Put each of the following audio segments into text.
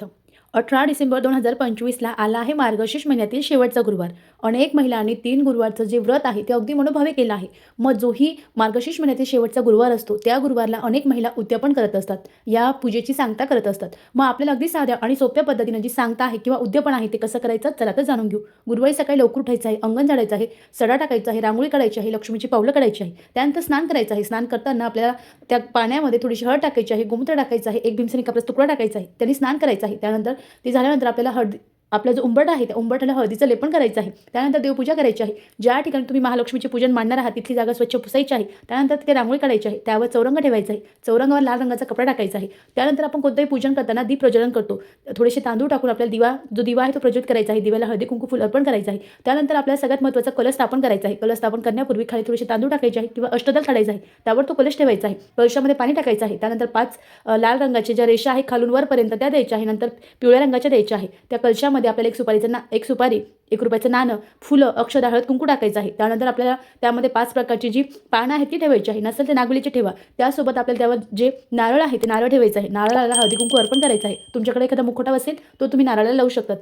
समर्थ अठरा डिसेंबर दोन हजार पंचवीसला आला आहे मार्गशीर्ष महिन्यातील शेवटचा गुरुवार. अनेक महिलांनी तीन गुरुवारचं जे व्रत आहे ते अगदी मनोभावे केलं आहे. मग जोही मार्गशीर्ष महिन्यातील शेवटचा गुरुवार असतो त्या गुरुवारला अनेक महिला उद्यापन करत असतात. या पूजेची सांगता करत असतात. मग आपल्याला अगदी साध्या आणि सोप्या पद्धतीनं जी सांगता आहे किंवा उद्यापन आहे ते कसं करायचं? चला तर जाणून घेऊ. गुरुवारी सकाळी लवकर उठायचं आहे अंगण झाडायचं आहे सडा टाकायचा आहे रांगोळी काढायची आहे लक्ष्मीची पावलं काढायची आहे. त्यानंतर स्नान करायचं आहे. स्नान करताना आपल्याला त्या पाण्यामध्ये थोडीशी हळ टाकायची आहे गोमूत्र टाकायचं आहे एक भीमसेनी कपड्याचा तुकडा टाकायचा आहे त्यांनी स्नान करायचं आहे. त्यानंतर ते झाल्यानंतर आपल्याला हळदी आपला जो उंबरठा आहे त्या उंबरठ्याला हळदीचं लेपन करायचं आहे. त्यानंतर देवपूजा करायची आहे. ज्या ठिकाणी तुम्ही महालक्ष्मीचे पूजन मांडणार आहात तिथली जागा स्वच्छ पुसायची आहे. त्यानंतर ते रांगोळी काढायची आहे. त्यावर चौरंग ठेवायचा आहे. चौरंगावर लाल रंगाचा कपडा टाकायचा आहे. त्यानंतर आपण कोणतंही पूजन करताना दीप प्रज्वलन करतो. थोडेसे तांदूळ टाकून आपल्याला दिवा जो दिवा आहे तो प्रज्वलित करायचा आहे. दिव्याला हळदी कुंकू फुल अर्पण करायचं आहे. त्यानंतर आपल्याला सगळ्यात महत्त्वाचा कलश स्थापन करायचा आहे. कलश स्थापन करण्यापूर्वी खाली थोडेसे तांदूळ टाकायचे आहे किंवा अष्टदल काढायचं आहे. त्यावर तो कलश ठेवायचा आहे. कलशामध्ये पाणी टाकायचं आहे. त्यानंतर पाच लाल रंगाचे ज्या रेषा आहे खालून वरपर्यंत त्या द्यायच्या आहे. नंतर पिवळ्या रंगाच्या द्यायच्या आहे. त्या कलशामध्ये आपल्याला एक सुपारीचं ना एक सुपारी एक रुपयाचं नाणं फुलं अक्षदा हळद कुंकू टाकायचं आहे. त्यानंतर आपल्याला त्यामध्ये पाच प्रकारची जी पानं आहेत ती ठेवायची आहे. नसेल ते नागुलीची ठेवा. त्यासोबत आपल्याला त्यावर जे नारळ आहे ते नारळ ठेवायचं आहे. नारळाला हळदी कुंकू अर्पण करायचं आहे. तुमच्याकडे एखादा मुखोटा असेल तो तुम्ही नारळाला लावू शकतात.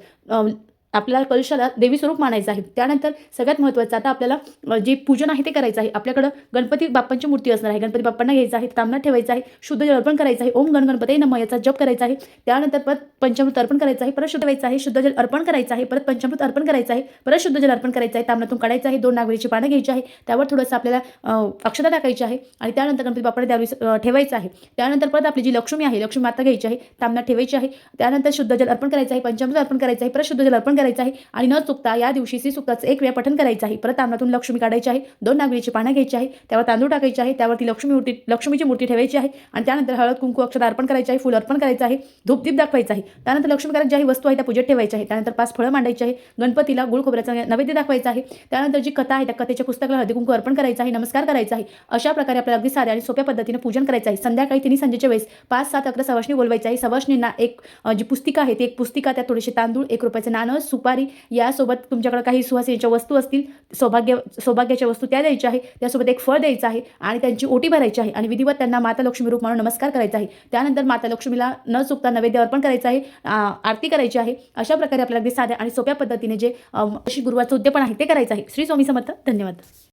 आपल्याला कलशाला देवी स्वरूप मानायचं आहे. त्यानंतर सगळ्यात महत्त्वाचं आता आपल्याला जे पूजन आहे ते करायचं आहे. आपल्याकडं गणपती बाप्पांची मूर्ती असणार आहे. गणपती बाप्पांना घ्यायचं आहे तांबणा ठेवायचं आहे शुद्ध जल अर्पण करायचं आहे ओम गण गणपती नम याचा जप करायचा आहे. त्यानंतर परत पंचामृत अर्पण करायचं आहे परत शुद्ध व्हायचं आहे शुद्ध जल अर्पण करायचं आहे परत पंचामृत अर्पण करायचं आहे परत शुद्ध जल अर्पण करायचं आहे तांबणातून काढायचं आहे दोन नागवेची पानं घ्यायची आहे त्यावर थोडंसं आपल्याला अक्षता टाकायची आहे आणि त्यानंतर गणपती बाप्पाला त्यावेळी ठेवायचं आहे. त्यानंतर परत आपली जी लक्ष्मी आहे लक्ष्मी माता घ्यायची आहे तांबणा ठेवायची आहे त्यानंतर शुद्ध जल अर्पण करायचं आहे पंचामृत अर्पण करायचं आहे परत शुद्ध जल अर्पण करायचं आहे आणि न चुकता या दिवशी श्री सुक्ताचं एक वेळा पठण करायचं आहे. परत तांबणातून लक्ष्मी काढायची आहे. दोन नागरीची पानं घ्यायची आहे. त्यावर तांदूळ टाकायचे आहे. त्यावरती लक्ष्मी मूर्ती लक्ष्मीची मूर्ती ठेवायची आहे. आणि त्यानंतर हळद कुंकू अक्षर अर्पण करायचं आहे. फुल अर्पण करायचं आहे. धूपदीप दाखवायचं आहे. त्यानंतर लक्ष्मीकारात ज्या वस्तू आहे त्या पूजेत ठेवायच्या आहे त्यानंतर पाच फळं मांडायची आहे. गणपतीला गुळ खोबऱ्याचा नैवेद्य दाखवायचा आहे. त्यानंतर जी कथा आहे त्या कथेच्या पुस्तकाला हळदी कुंकू अर्पण करायचं आहे. नमस्कार करायचा आहे. अशा प्रकारे आपल्याला अगदी साध्या आणि सोप्या पद्धतीने पूजन करायचं आहे. संध्याकाळी तिन्ही संजेच्या वेळेस पाच सात अकरा सवाशणी बोलवायचं आहे. सवाशणींना एक जी पुस्तिका आहे ती एक पुस्तिका त्यात थोडेसे तांदूळ एक रुपयाचं नाणं सुपारी यासोबत तुमच्याकडे काही सुवासिनीच्या वस्तू असतील सौभाग्य सौभाग्याच्या वस्तू त्या द्यायच्या आहे त्यासोबत एक फळ द्यायचं आहे आणि त्यांची ओटी भरायची आहे आणि विधिवत त्यांना माता लक्ष्मी रूप म्हणून नमस्कार करायचा आहे. त्यानंतर माता लक्ष्मीला न चुकता नैवेद्य अर्पण करायचं आहे आरती करायची आहे. अशा प्रकारे आपल्याला अगदी साध्या आणि सोप्या पद्धतीने जे अ, गुरुवारचं उद्यापन आहे ते करायचं आहे. श्री स्वामी समर्थ धन्यवाद.